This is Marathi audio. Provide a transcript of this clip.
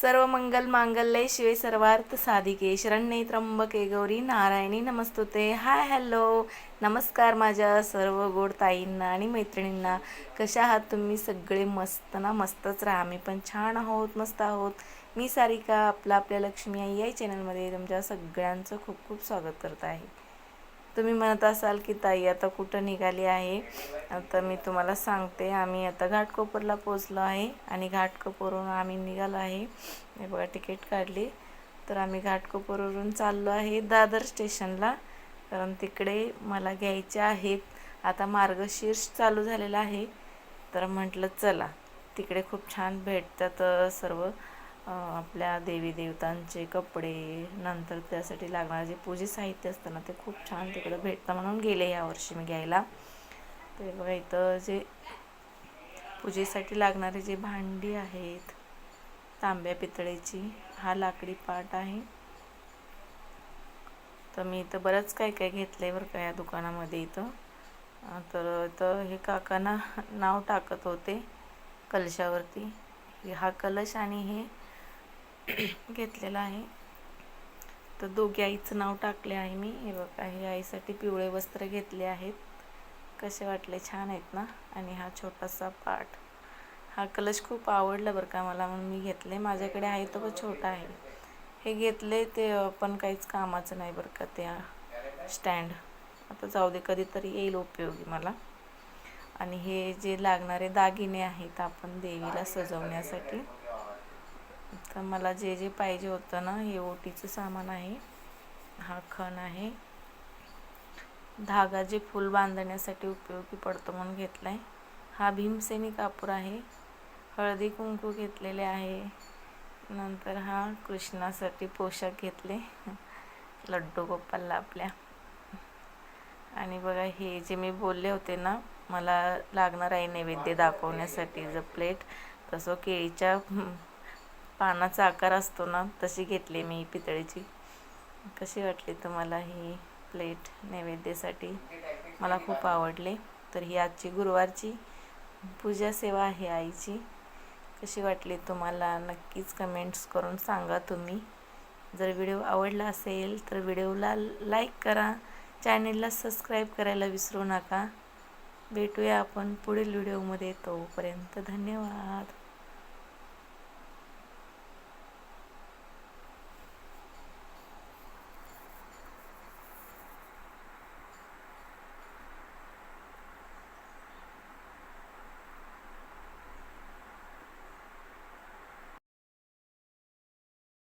सर्व मंगल मांगल्ये शिवे सर्वार्थ साधिके शरण्ये त्र्यंबके गौरी नारायणी नमस्तुते. Hi hello. नमस्कार माझ्या सर्व गोड ताईंना आणि मैत्रिणींना. कशा आहात तुम्ही? सगळे मस्त ना? मस्तच राहा. आम्ही पण छान आहोत मस्त आहोत. मी सारिका आपला आपल्या लक्ष्मी आई या चॅनलमध्ये तुमच्या सगळ्यांचं खूप खूप स्वागत करत आहे. तुम्ही म्हणत असाल की ताई आता कुठं निघाली आहे? आता मी तुम्हाला सांगते आम्ही आता घाटकोपरला पोचलो आहे आणि घाटकोपरवरून आम्ही निघालो आहे. हे बघा तिकीट काढली. तर आम्ही घाटकोपरवरून चाललो आहे दादर स्टेशनला. कारण तिकडे मला घ्यायचे आहेत आता मार्गशीर्ष चालू झालेला आहे. तर म्हटलं चला. तिकडे खूप छान भेटतात सर्व. आपल्या देवी देवतांचे कपडे नंतर त्यासाठी लागणारे जे पूजे साहित्य असतं ना ते खूप छान तिकडं भेटतं म्हणून गेले यावर्षी मी घ्यायला. ते बघा इथं जे पूजेसाठी लागणारे जे भांडी आहेत तांब्या पितळेची हा लाकडी पाट आहे. तर मी इथं बरंच काय काय घेतलं आहे बरं का या दुकानामध्ये इथं. तर इथं हे काकांना नाव टाकत होते कलशावरती. हा कलश आणि हे घेतलेला आहे. तर दोघी आईचं नाव टाकले आहे मी. हे बघा हे आईसाठी पिवळे वस्त्र घेतले आहेत. कसे वाटले? छान आहेत ना? आणि हा छोटासा पाठ. हा कलश खूप आवडला बरं का मला म्हणून मी घेतले. माझ्याकडे आहे तो पण छोटा आहे. हे घेतले ते पण काहीच कामाचं नाही बरं का त्या स्टँड. आता जाऊ दे कधीतरी येईल उपयोगी मला. आणि हे जे लागणारे दागिने आहेत आपण देवीला सजवण्यासाठी तर मला जे जे पाहिजे होतं ना हे ओटीचं सामान आहे. हा खण आहे. धागा जे फूल बांधण्यासाठी उपयोगी पडतो म्हणून घेतला आहे हा भीमसेनी कापूर आहे. हळदी कुंकू घेतलेले आहे. नंतर हा कृष्णासाठी पोशाख घेतले. लड्डू गोपालला आपल्या. आणि बघा हे जे मी बोलले होते ना मला लागणार आहे नैवेद्य दाखवण्यासाठी जर प्लेट तसं केळीच्या पानाचा आकार असतो ना तशी घेतली मी पितळेची. कशी वाटली तुम्हाला ही प्लेट नैवेद्यासाठी? मला खूप आवडले. तर ही आजची गुरुवारची पूजा सेवा आहे आईची. कशी वाटली तुम्हाला? नक्कीच कमेंट्स करून सांगा तुम्ही. जर व्हिडिओ आवडला असेल तर व्हिडिओला लाईक करा. चॅनेलला सबस्क्राईब करायला विसरू नका. भेटूया आपण पुढील व्हिडिओमध्ये तोपर्यंत धन्यवाद.